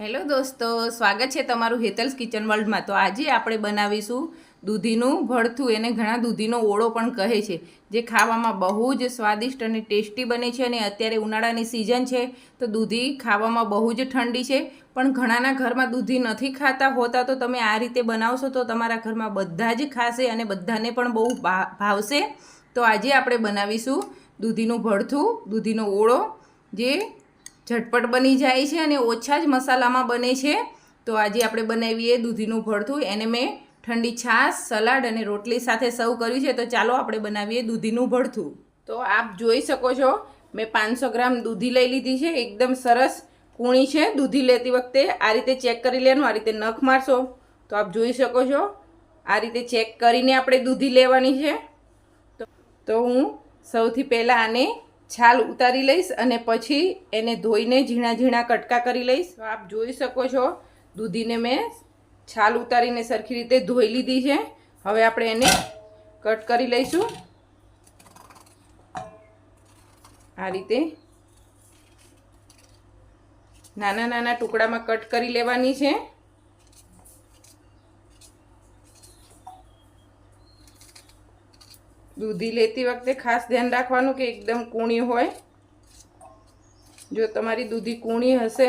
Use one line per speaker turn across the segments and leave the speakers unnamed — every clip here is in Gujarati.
હેલો દોસ્તો, સ્વાગત છે તમારું હેતલ્સ કિચન વર્લ્ડમાં. તો આજે આપણે બનાવીશું દૂધીનું ભળથું. એને ઘણા દૂધીનો ઓળો પણ કહે છે, જે ખાવામાં બહુ જ સ્વાદિષ્ટ અને ટેસ્ટી બને છે અને અત્યારે ઉનાળાની સિઝન છે, તો દૂધી ખાવામાં બહુ જ ઠંડી છે. પણ ઘણાના ઘરમાં દૂધી નથી ખાતા હોતા, તો તમે આ રીતે બનાવશો તો તમારા ઘરમાં બધા જ ખાશે અને બધાને પણ બહુ ભાવશે. તો આજે આપણે બનાવીશું દૂધીનું ભળથું, દૂધીનો ઓળો, જે ઝટપટ બની જાય છે અને ઓછા જ મસાલામાં બને છે. તો આજે આપણે બનાવીએ દૂધીનું ભરથું એને મેં ઠંડી છાશ, સલાડ અને રોટલી સાથે સર્વ કર્યું છે. તો ચાલો આપણે બનાવીએ દૂધીનું ભરથું તો આપ જોઈ શકો છો, મેં પાંચસો ગ્રામ દૂધી લઈ લીધી છે. એકદમ સરસ કૂણી છે. દૂધી લેતી વખતે આ રીતે ચેક કરી લેવાનું, આ રીતે નખ મારશો. તો આપ જોઈ શકો છો, આ રીતે ચેક કરીને આપણે દૂધી લેવાની છે. તો હું સૌથી પહેલાં આને છાલ ઉતારી લઈશ અને પછી એને ધોઈને ઝીણા ઝીણા કટકા કરી લઈશ. તો આપ જોઈ શકો છો, દૂધીને મેં છાલ ઉતારીને સરખી રીતે ધોઈ લીધી છે. હવે આપણે એને કટ કરી લઈશું. આ રીતે નાના નાના ટુકડામાં કટ કરી લેવાની છે. દૂધી લેતી વખતે ખાસ ધ્યાન રાખવાનું કે એકદમ કૂણી હોય. જો તમારી દૂધી કૂણી હશે,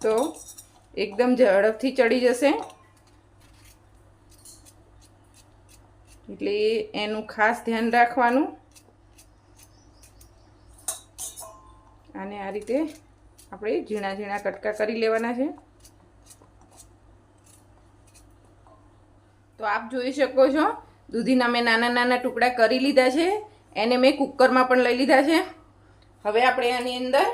તો એકદમ ઝડપથી ચડી જશે. એટલે એનું ખાસ ધ્યાન રાખવાનું. અને આ રીતે આપણે ઝીણા ઝીણા કટકા કરી લેવાના છે. તો આપ જોઈ શકો છો દૂધીના મેં નાના નાના ટુકડા કરી લીધા છે, એને મેં કુકરમાં પણ લઈ લીધા છે. હવે આપણે આની અંદર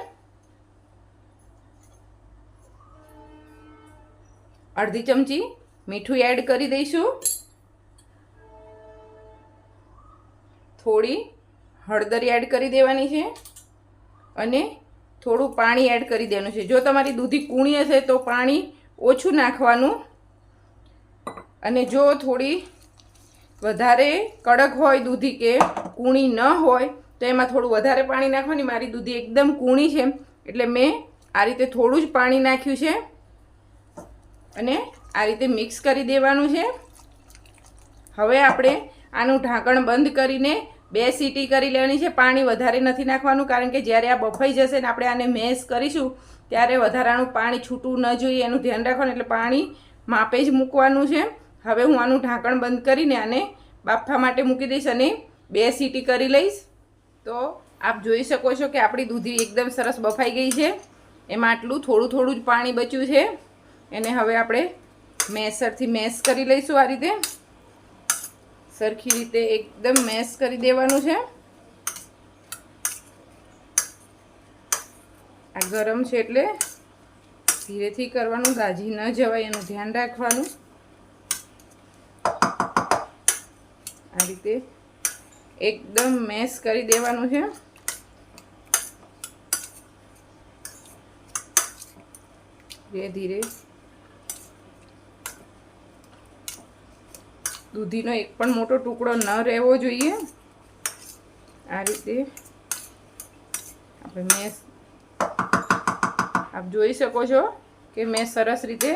અડધી ચમચી મીઠું એડ કરી દઈશું. થોડી હળદર એડ કરી દેવાની છે અને થોડું પાણી એડ કરી દેવાનું છે. જો તમારી દૂધી કૂણી હશે તો પાણી ઓછું નાખવાનું અને જો થોડી વધારે કડક હોય દૂધી કે કૂણી ન હોય, તો એમાં થોડું વધારે પાણી નાખવાની. મારી દૂધી એકદમ કૂણી છે, એટલે મેં આ રીતે થોડું જ પાણી નાખ્યું છે અને આ રીતે મિક્સ કરી દેવાનું છે. હવે આપણે આનું ઢાંકણ બંધ કરીને બે સીટી કરી લેવાની છે. પાણી વધારે નથી નાખવાનું, કારણ કે જ્યારે આ બફાઈ જશે ને આપણે આને મેશ કરીશું, ત્યારે વધારાનું પાણી છૂટવું ન જોઈએ. એનું ધ્યાન રાખવાનું, એટલે પાણી માપે જ મૂકવાનું છે. હવે હું આનું ઢાંકણ બંધ કરીને આને બાફવા માટે મૂકી દઈશ અને બે સીટી કરી લઈશ. તો આપ જોઈ શકો છો કે આપણી દૂધી એકદમ સરસ બફાઈ ગઈ છે. એમાં આટલું થોડું થોડું જ પાણી બચ્યું છે. એને હવે આપણે મેસરથી મેશ કરી લઈશું આ રીતે. સરખી રીતે એકદમ મેશ કરી દેવાનું છે. આ ગરમ છે એટલે ધીરેથી કરવાનું દાજી ન જવાય, એનું ધ્યાન રાખવાનું. આ રીતે એકદમ મેશ કરી દેવાનું છે. ધીરે ધીરે. દૂધીનો એક પણ મોટો ટુકડો ન રહેવો જોઈએ. આ રીતે આપણે મેશ આપ જોઈ શકો છો કે મેં સરસ રીતે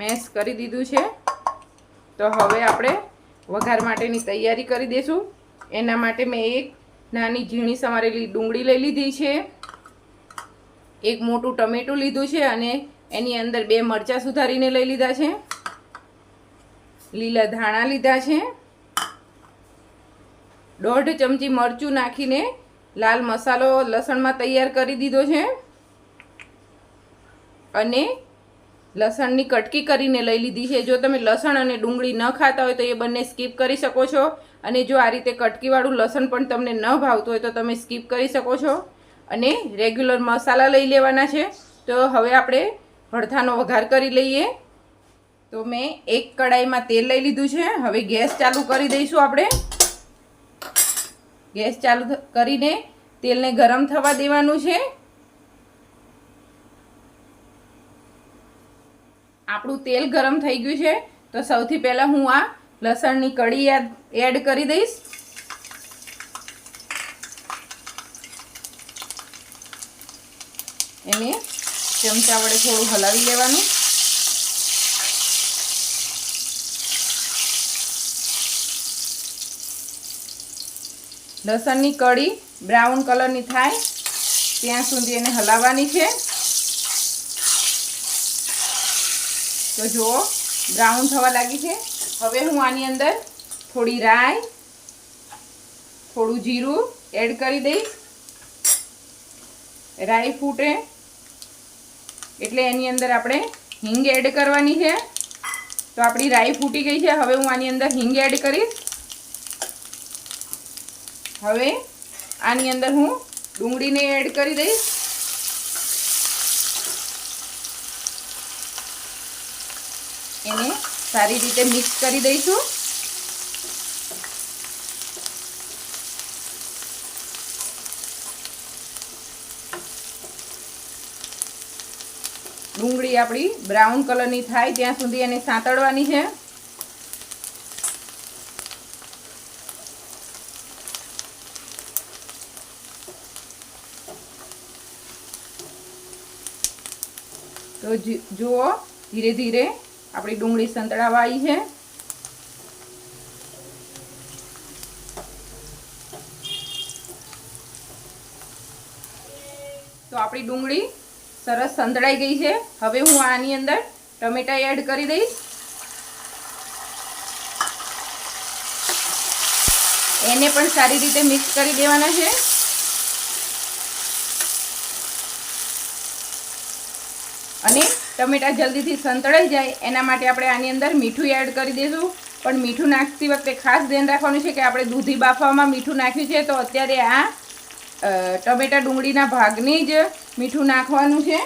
મેશ કરી દીધું છે. તો હવે આપણે વઘાર માટેની તૈયારી કરી દઈશું એના માટે મેં એક નાની ઝીણી સમારેલી ડુંગળી લઈ લીધી છે. એક મોટું ટમેટું લીધું છે અને એની અંદર બે મરચાં સુધારીને લઈ લીધા છે. લીલા ધાણા લીધા છે. દોઢ ચમચી મરચું નાખીને લાલ મસાલો લસણમાં તૈયાર કરી દીધો છે. અને લસણની કટકી કરીને લઈ લીધી છે. જો તમે લસણ અને ડુંગળી ન ખાતા હોય તો એ બંને સ્કીપ કરી શકો છો. અને જો આ રીતે કટકીવાળું લસણ પણ તમને ન ભાવતું હોય તો તમે સ્કીપ કરી શકો છો. અને રેગ્યુલર મસાલા લઈ લેવાના છે. તો હવે આપણે ભડથાનો વઘાર કરી લઈએ. તો મેં એક કડાઈમાં તેલ લઈ લીધું છે. હવે ગેસ ચાલુ કરી દઈશું આપણે. ગેસ ચાલુ કરીને તેલને ગરમ થવા દેવાનું છે. આપણું તેલ ગરમ થઈ ગયું છે. તો સૌથી પહેલાં હું આ લસણની કળી એડ કરી દઈશ. એને ચમચા વડે થોડું હલાવી લેવાનું. લસણની કઢી બ્રાઉન કલરની થાય. ત્યાં સુધી એને હલાવવાની છે. તો જુઓ બ્રાઉન થવા લાગી છે. હવે હું આની અંદર થોડી રાઈ, થોડું જીરું એડ કરી દઈશ. રાઈ ફૂટે, એટલે એની અંદર આપણે હિંગ એડ કરવાની છે. તો આપણી રાઈ ફૂટી ગઈ છે, હવે હું આની અંદર હિંગ એડ કરીશ. હવે આની અંદર હું ડુંગળીને એડ કરી દઈશ. એને સારી રીતે મિક્સ કરી દઈશું. ડુંગળી આપણી બ્રાઉન કલરની થાય, ત્યાં સુધી એને સાંતળવાની છે. તો જુઓ, ધીરે ધીરે આપણી ડુંગળી સંતળાવા આવી છે. તો આપણી ડુંગળી સરસ સંતળાઈ ગઈ છે. હવે હું આની અંદર ટમેટા એડ કરી દઈશ. એને પણ સારી રીતે મિક્સ કરી દેવાના છે અને ટમેટા જલ્દીથી સંતળાઈ જાય, એના માટે આપણે આની અંદર મીઠું એડ કરી દઈશું. પણ મીઠું નાખતી વખતે ખાસ ધ્યાન રાખવાનું છે કે આપણે દૂધી બાફવામાં મીઠું નાખ્યું છે, તો અત્યારે આ ટમેટા ડુંગળીના ભાગની જ મીઠું નાખવાનું છે.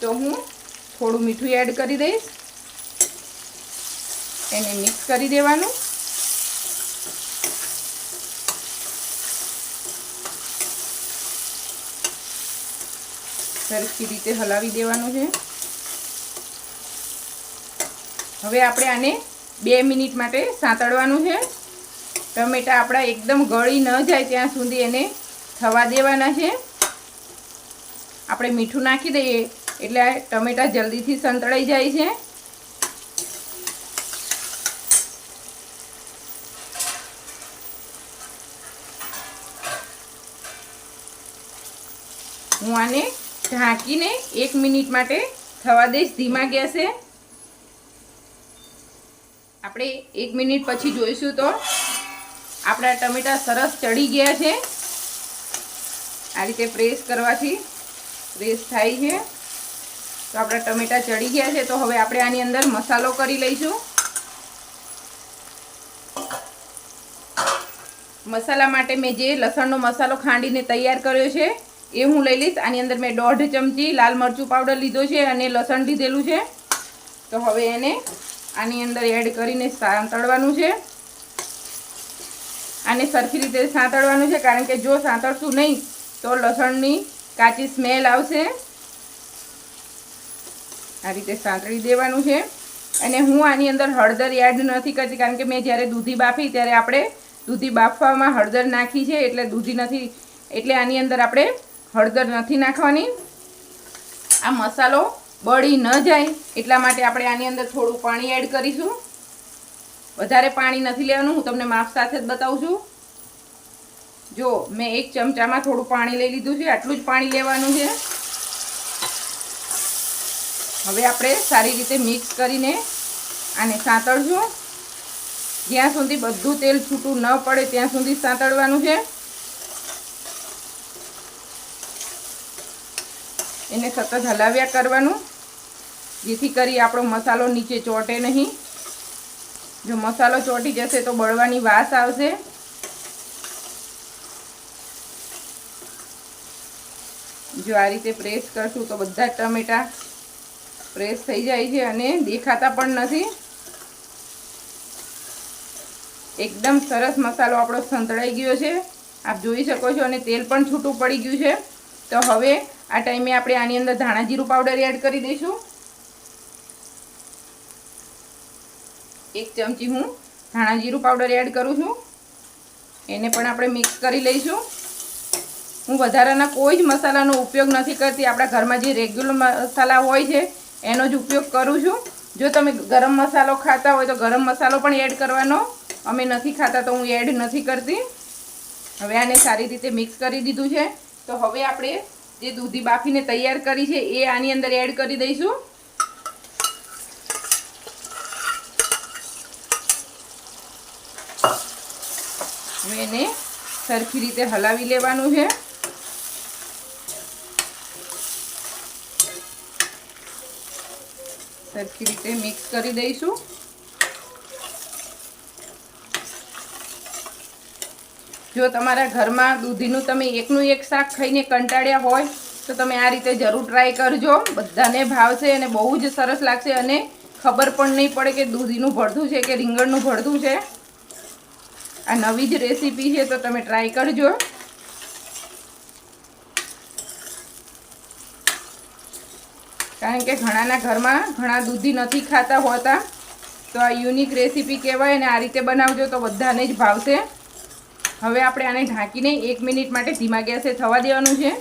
તો હું થોડું મીઠું એડ કરી દઈશ. એને મિક્સ કરી દેવાનું. સરખી રીતે હલાવી દેવાનું છે. હવે આપણે આને બે મિનિટ માટે સાંતળવાનું છે. ટમેટા આપણા એકદમ ગળી ન જાય ત્યાં સુધી એને થવા દેવાના છે. આપણે મીઠું નાખી દઈએ એટલે ટમેટા જલ્દીથી સંતળાઈ જાય છે. હું આને ઢાંકીને એક મિનિટ માટે થવા દઈશ. ધીમા ગેસે. આપણે એક મિનિટ પછી જોઈશું તો આપણા ટમેટા સરસ ચડી ગયા છે. આ રીતે પ્રેસ કરવાથી પ્રેસ થાય છે. તો આપણા ટમેટા ચડી ગયા છે. તો હવે આપણે આની અંદર મસાલો કરી લઈશું. મસાલા માટે મેં જે લસણનો મસાલો ખાંડીને તૈયાર કર્યો છે એ હું લઈ લઈશ. આની અંદર મેં દોઢ ચમચી લાલ મરચું પાવડર લીધો છે અને લસણ લીધેલું છે. તો હવે એને આની અંદર એડ કરીને સાંતળવાનું છે. આને સરખી રીતે સાંતળવાનું છે, કારણ કે જો સાંતળશું નહીં, તો લસણની કાચી સ્મેલ આવશે. આ રીતે સાંતળી દેવાનું છે. અને હું આની અંદર હળદર એડ નથી કરતી, કારણ કે મેં જ્યારે દૂધી બાફી, ત્યારે આપણે દૂધી બાફવામાં હળદર નાખી છે, એટલે દૂધી નથી. એટલે આની અંદર આપણે હળદર નથી નાખવાની. આ મસાલો બળી ન જાય એટલા માટે આપણે આની અંદર થોડું પાણી એડ કરીશું. વધારે પાણી નથી લેવાનું, હું તમને માપ સાથે જ બતાવું છું. જો, મેં એક ચમચામાં થોડું પાણી લઈ લીધું છે, આટલું જ પાણી લેવાનું છે. હવે આપણે સારી રીતે મિક્સ કરીને આને સાંતળશું. જ્યાં સુધી બધું તેલ છૂટું ન પડે, ત્યાં સુધી સાંતળવાનું છે. એને સતત હલાવ્યા કરવાનું. જેથી કરી આપણો મસાલો નીચે ચોંટે નહીં. જો મસાલો ચોંટી જશે તો બળવાની વાસ આવશે. જો આ રીતે પ્રેસ કરશું તો બધા ટમેટા પ્રેસ થઈ જાય છે અને દેખાતા પણ નથી. એકદમ સરસ મસાલો આપણો સંતળાઈ ગયો છે. આપ જોઈ શકો છો અને તેલ પણ છૂટું પડી ગયું છે. તો હવે આ ટાઈમે આપણે આની અંદર ધાણા જીરું પાવડર એડ કરી દઈશું. એક ચમચી હું ધાણા જીરું પાવડર એડ કરું છું. એને પણ આપણે મિક્સ કરી લઈશું. હું વધારાના કોઈ જ મસાલાનો ઉપયોગ નથી કરતી. આપણા ઘરમાં જે રેગ્યુલર મસાલા હોય છે, એનો જ ઉપયોગ કરું છું. જો તમે ગરમ મસાલો ખાતા હોય તો ગરમ મસાલો પણ એડ કરવાનો. અમે નથી ખાતા તો હું એડ નથી કરતી. હવે આને સારી રીતે મિક્સ કરી દીધું છે. તો હવે આપણે જે દૂધી બાફીને તૈયાર કરી છે, એ આની અંદર એડ કરી દઈશું. હવે એને સરખી રીતે હલાવી લેવાનું છે. સરખી રીતે મિક્સ કરી દઈશું. જો તમારા ઘરમાં દૂધીનું તમે એકનું એક શાક ખાઈને કંટાળ્યા હોય, તો તમે આ રીતે જરૂર ટ્રાય કરજો. બધાને ભાવશે અને બહુ જ સરસ લાગશે અને ખબર પણ નહીં પડે કે દૂધીનું ભરતું છે કે રીંગણનું ભરતું છે. આ નવી જ રેસીપી છે, તો તમે ટ્રાય કરજો. કારણ કે ઘણાના ઘરમાં ઘણા દૂધી નથી ખાતા હોતા. તો આ યુનિક રેસીપી કહેવાય અને આ રીતે બનાવજો તો બધાને જ ભાવશે. હવે આપણે આને ઢાંકીને એક મિનિટ માટે ધીમા ગેસે થવા દેવાનું છે.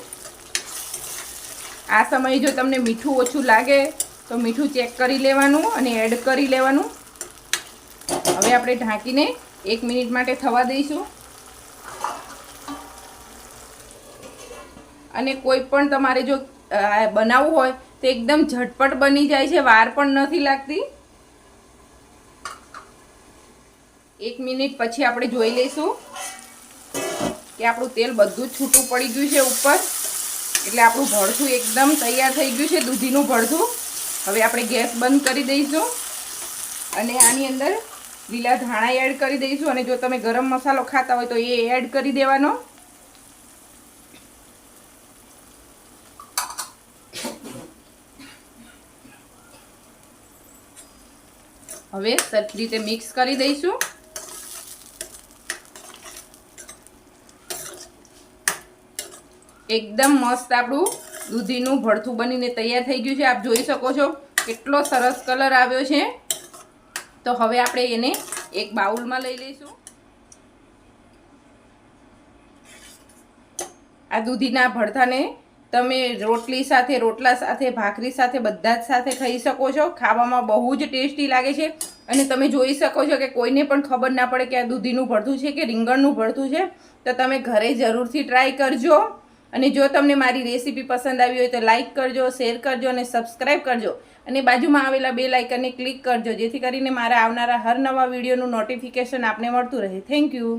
આ સમયે જો તમને મીઠું ઓછું લાગે, તો મીઠું ચેક કરી લેવાનું અને એડ કરી લેવાનું. હવે આપણે ઢાંકીને એક મિનિટ માટે થવા દઈશું. અને કોઈ પણ તમારે જો બનાવવું હોય, તો એકદમ ઝટપટ બની જાય છે, વાર પણ નથી લાગતી. એક મિનિટ પછી આપણે જોઈ લઈશું. કે આપણું તેલ બધું જ છૂટું પડી ગયું છે ઉપર. એટલે આપણું ભરથું એકદમ તૈયાર થઈ ગયું છે, દૂધીનું ભરથું હવે આપણે ગેસ બંધ કરી દઈશું અને આની અંદર લીલા ધાણા એડ કરી દઈશું. અને જો તમે ગરમ મસાલો ખાતા હોય તો એ એડ કરી દેવાનો. હવે સરખી રીતે મિક્સ કરી દઈશું. એકદમ મસ્ત આપણું દૂધીનું ભરથું બનીને તૈયાર થઈ ગયું છે. આપ જોઈ શકો છો કેટલો સરસ કલર આવ્યો છે. તો હવે આપણે એને એક બાઉલમાં લઈ લઈશું. આ દૂધીના ભરથાને તમે રોટલી સાથે, રોટલા સાથે, ભાખરી સાથે, બધા જ સાથે ખાઈ શકો છો. ખાવામાં બહુ જ ટેસ્ટી લાગે છે. અને તમે જોઈ શકો છો કે કોઈને પણ ખબર ના પડે કે આ દૂધીનું ભરથું છે કે રીંગણનું ભરથું છે. તો તમે ઘરે જરૂરથી ટ્રાય કરજો. અને જો તમને મારી રેસીપી પસંદ આવી હોય તો લાઇક કરજો શેર કરજો અને સબસ્ક્રાઈબ કરજો. અને બાજુમાં આવેલા બે લાઇકનને ક્લિક કરજો, જેથી કરીને મારા આવનારા હર નવા વિડીયોનું નોટિફિકેશન આપને મળતું રહે. Thank you